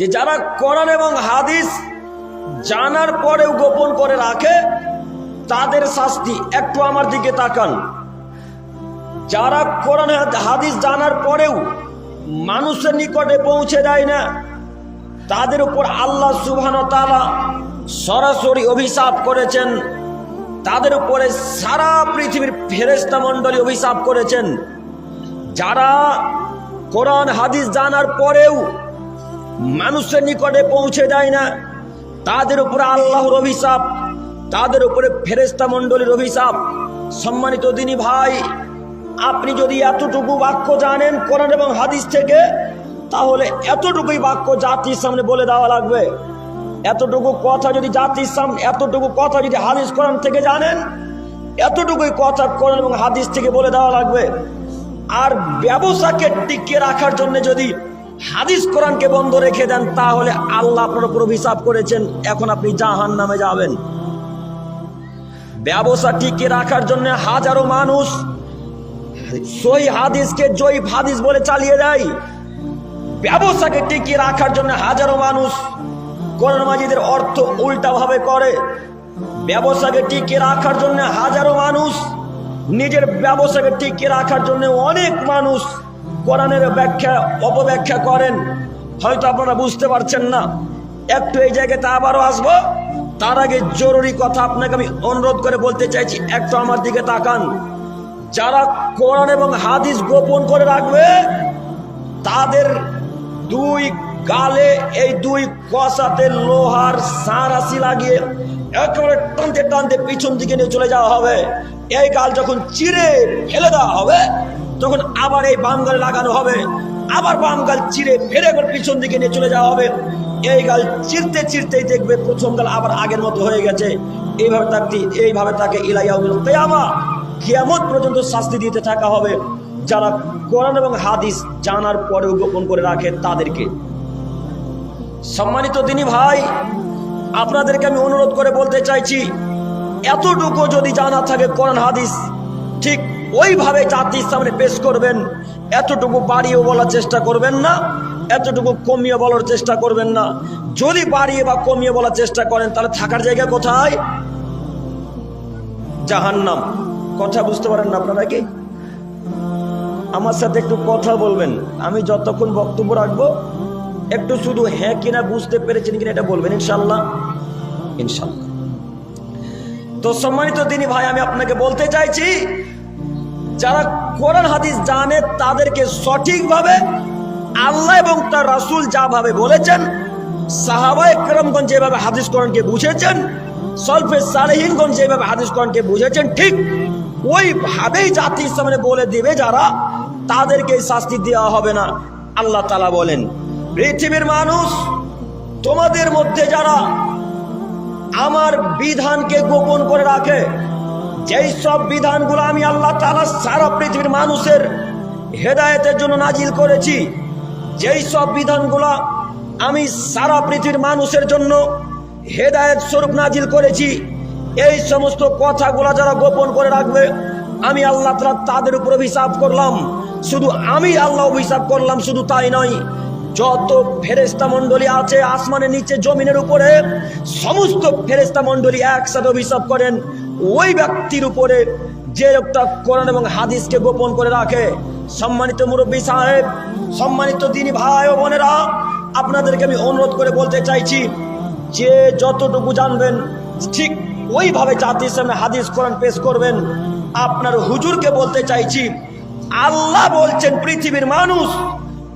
যে যারা কোরআন এবং হাদিস জানার পরেও গোপন করে রাখে, তাদের শাস্তি একটু আমার দিকে তাকান। যারা কোরআন হাদিস জানার পরেও মানুষের নিকটে পৌঁছে দেয় না, তাদের উপর আল্লাহ তাআলা সরাসরি অভিশাপ করেছেন। তাদের উপরে সারা পৃথিবীর ফেরেস্তা মণ্ডলী অভিশাপ করেছেন। যারা কোরআন হাদিস জানার পরেও মানুষের নিকটে পৌঁছে দেয় না। তাদের উপরে আল্লাহর অভিশাপ, তাদের উপরে ফেরেস্তা মণ্ডলীর অভিশাপ। সম্মানিত দিনী ভাই, আপনি যদি এতটুকু বাক্য জানেন কোরআন এবং হাদিস থেকে, তাহলে এতটুকুই বাক্য জাতির সামনে বলে দেওয়া লাগবে। এতটুকু কথা যদি জাতির সামনে, এতটুকু কথা যদি হাদিস কোরআন থেকে জানেন, এতটুকুই কথা কোরআন এবং হাদিস থেকে বলে দেওয়া লাগবে। আর ব্যবসাকে টিকিয়ে রাখার জন্য যদি হাদিস কোরআনকে বন্ধ রেখে দেন, তাহলে আল্লাহ আপনার উপর অভিশাপ করেছেন, এখন আপনি জাহান নামে যাবেন। ব্যবসা টিকিয়ে রাখার জন্য হাজারো মানুষ সই হাদিসকে জয়ীফ হাদিস বলে চালিয়ে দেয়। ব্যবসাকে টিকিয়ে রাখার জন্য হাজারো মানুষ কোরআন মাজিদের অর্থ উল্টা ভাবে করে। ব্যবসাকে টিকিয়ে রাখার জন্য হাজারো মানুষ, নিজের ব্যবসাকে টিকিয়ে রাখার জন্য অনেক মানুষ কোরআনের ব্যাখ্যা, অপব্যাখ্যা করেন, হয়তো আপনারা বুঝতে পারছেন না। একটু এই জায়গাতে আবারও আসব। তার আগে জরুরি কথা আপনাকে আমি অনুরোধ করে বলতে চাইছি, একটু আমার দিকে তাকান। যারা কোরআন এবং হাদিস গোপন করে রাখবে, তাদের দুই গালে, এই দুই কষাতে লোহার সারাসি লাগিয়ে একেবারে টানতে টানতে পিছন দিকে নিয়ে চলে যাওয়া হবে। এই গাল যখন চিরে ফেলে দেওয়া হবে তখন আবার এই বাম গালে লাগানো হবে, আবার বাম গাল চিরে ফেলে করে পিছন দিকে নিয়ে চলে যাওয়া হবে। এই গাল চিরতে চিরতেই দেখবে প্রথম গাল আবার আগের মতো হয়ে গেছে। এইভাবে তাকে এইভাবে তাকে ইলাইয়াউল কিয়ামা, কিয়ামত পর্যন্ত শাস্তি দিতে থাকা হবে। যারা কোরআন এবং হাদিস জানার পরেও গোপন করে রাখে তাদেরকে। সম্মানিত দিনী ভাই, আপনাদেরকে আমি অনুরোধ করে বলতে চাইছি, এতটুকু যদি জানা থাকে কোরআন, হাদিস, ঠিক ওইভাবে জাতির সামনে পেশ করবেন, এতটুকু বাড়িয়ে বলার চেষ্টা করবেন না, এতটুকু কমিয়ে বলার চেষ্টা করবেন না। যদি বাড়িয়ে বা কমিয়ে বলার চেষ্টা করেন, তাহলে থাকার জায়গা কোথায়? জাহান্নাম। কথা বুঝতে পারেন না আপনারা কি? আমার সাথে একটু কথা বলবেন। আমি যতক্ষণ বক্তব্য রাখব, একটু শুধু হ্যাঁ কিনা বুঝতে পেরেছেন কিনা এটা বলবেন ইনশাল্লাহ ইনশাল্লাহ তো সম্মানিত দিনী ভাই, আমি আপনাকে বলতে চাইছি যারা কোরআন হাদিস জানে, তাদেরকে সঠিকভাবে আল্লাহ এবং তার রাসূল যাভাবে বলেছেন, সাহাবায়ে কেরামগণ যেভাবে হাদিস কোরআনকে বুঝেছেন, সলফে সালেহিনগণ যেভাবে হাদিস কোরআনকে বুঝেছেন, ঠিক ওইভাবেই জাতির সামনে বলে দিবে যারা, তাদেরকে শাস্তি দেওয়া হবে না। আল্লাহ তালা বলেন, পৃথিবীর মানুষ, তোমাদের মধ্যে যারা আমার বিধানকে গোপন করে রাখে যেই সব বিধানগুলো আমি আল্লাহ তালা সারা পৃথিবীর মানুষের হেদায়েতের জন্য নাজিল করেছি, যেই সব বিধানগুলো আমি সারা পৃথিবীর মানুষের জন্য হেদায়েত স্বরূপ নাজিল করেছি, এই সমস্ত কথাগুলো যারা গোপন করে রাখবে, আমি আল্লাহ তালা তাদের উপর অভিশাপ করলাম। শুধু আমি আল্লাহ অভিশাপ করলাম, শুধু তাই নয়, যত ফেরেস্তা মন্ডলী আছে আসমানের নিচে, জমিনের উপরে, সমস্ত ফেরেস্তা মন্ডলী একসাথে অভিশাপ করেন। ওই ব্যক্তির উপরে যে লোকটা কোরআন এবং হাদিসকে গোপন করে রাখে, সম্মানিত মুরব্বী সাহেব, সম্মানিত দিনী ভাই ও বোনেরা, আপনাদেরকে আমি অনুরোধ করে বলতে চাইছি, যে যতটুকু জানবেন, ঠিক ওইভাবে জাতির সামনে হাদিস কোরআন পেশ করবেন। আপনার হুজুরকে বলতে চাইছি, আল্লাহ বলছেন পৃথিবীর মানুষ,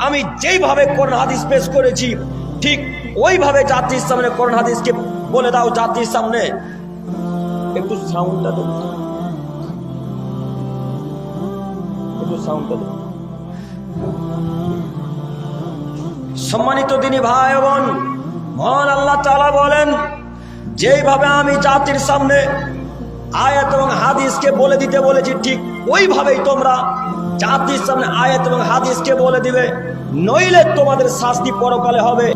আমি যেইভাবে কোরআন হাদিস পেশ করেছি, ঠিক ওইভাবে জাতির সামনে কোরআন হাদিসকে বলে দাও জাতির সামনে। একটু সাউন্ডটা দেব একটু সাউন্ডটা দেব সম্মানিত দিনী ভাই বোন, মহান আল্লাহ তাআলা বলেন, যেইভাবে আমি জাতির সামনে আয়াত এবং হাদিসকে বলে দিতে বলেছি, ঠিক ওইভাবেই তোমরা জাতির সামনে আয়াত এবং হাদিসকে বলে দিবে, নইলে তোমাদের শাস্তি পরকালে হবে।